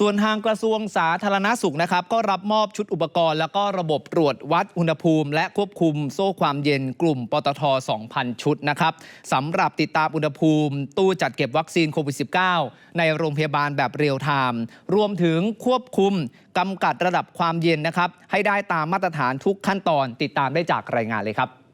ส่วนทางกระทรวงสาธารณสุขนะครับ ก็รับมอบชุดอุปกรณ์ แล้วก็ระบบตรวจวัดอุณหภูมิ และควบคุมโซ่ความเย็นกลุ่มปตท 2,000 ชุดนะครับสำหรับติดตามอุณหภูมิ ตู้จัดเก็บวัคซีนโควิด -19 ในโรงพยาบาลแบบเรียลไทม์รวมถึงควบคุมกำกัดระดับความเย็นนะครับ ให้ได้ตามมาตรฐานทุกขั้นตอนติดตามได้จากรายงานเลยครับ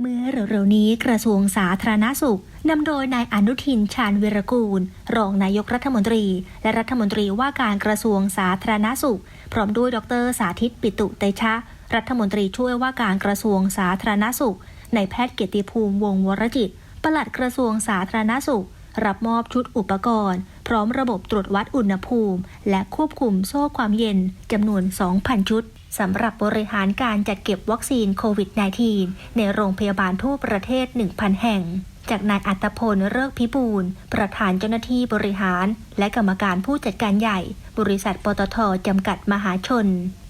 เมื่อเร็วๆนี้กระทรวงสาธารณสุขนำโดยนายอนุทินชาญวิรกูล รองนายกรัฐมนตรี และรัฐมนตรีว่าการกระทรวงสาธารณสุข พร้อมด้วยดรสาธิตปิตุเตชะ รัฐมนตรีช่วยว่าการกระทรวงสาธารณสุขนายแพทย์เกียรติภูมิวงวรจิตปลัดกระทรวงสาธารณสุข รับมอบชุดอุปกรณ์ พร้อมระบบตรวจวัดอุณหภูมิ และควบคุมโซ่ความเย็นจำนวน 2,000 ชุด สำหรับบริหารการจัดเก็บวัคซีนโควิด -19 ในโรงพยาบาลทั่วประเทศ 1,000 แห่ง จากนายอัตพลเลิกพิบูลประธานเจ้าหน้าที่บริหาร และกรรมการผู้จัดการใหญ่ บริษัทปตทจำกัดมหาชน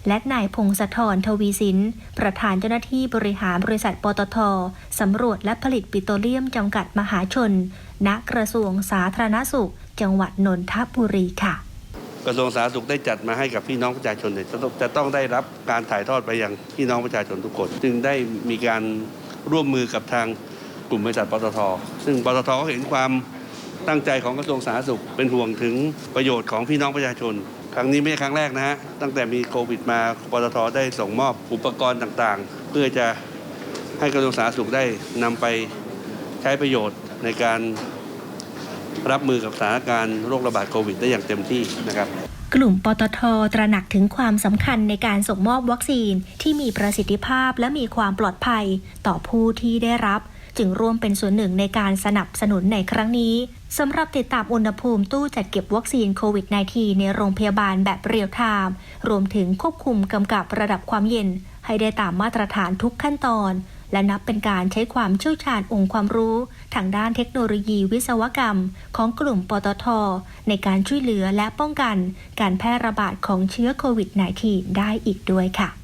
และนายพงศธรทวีสิน ประธานเจ้าหน้าที่บริหารบริษัทปตทสำรวจและผลิตปิโตรเลียมจำกัดมหาชน ณกระทรวงสาธารณสุข จังหวัดนนทบุรีค่ะ กระทรวงสาธารณสุขได้จัดมาให้กับพี่น้องประชาชนเนี่ยจะต้องจะต้องได้รับการถ่ายทอดไปยังพี่น้องประชาชนทุกคน จึงได้มีการร่วมมือกับทางกลุ่มบริษัทปตท ซึ่งปตทก็เห็นความตั้งใจของกระทรวงสาธารณสุขเป็นห่วงถึงประโยชน์ของพี่น้องประชาชน ครั้งนี้ไม่ใช่ครั้งแรกนะฮะตั้งแต่มีโควิดมาปตทได้ส่งมอบอุปกรณ์ต่างๆ เพื่อจะให้กระทรวงสาธารณสุขได้นำไปใช้ประโยชน์ในการ รับมือกับสถานการณ์โรคระบาดโควิดได้อย่างเต็มที่นะครับกลุ่มปตทตระหนักถึงความสำคัญในการส่งมอบวัคซีนที่มีประสิทธิภาพและมีความปลอดภัยต่อผู้ที่ได้รับ จึงร่วมเป็นส่วนหนึ่งในการสนับสนุนในครั้งนี้สำหรับติดตามอุณหภูมิตู้จัดเก็บวัคซีนโควิด -19 ในโรงพยาบาลแบบเรียลไทม์รวมถึงควบคุมกำกับระดับความเย็น ให้ได้ตามมาตรฐานทุกขั้นตอน และนับเป็นการใช้ความเชี่ยวชาญองค์ความรู้ทางด้านเทคโนโลยีวิศวกรรม ของกลุ่มปตท ในการช่วยเหลือและป้องกัน การแพร่ระบาดของเชื้อโควิด -19 ได้อีกด้วยค่ะ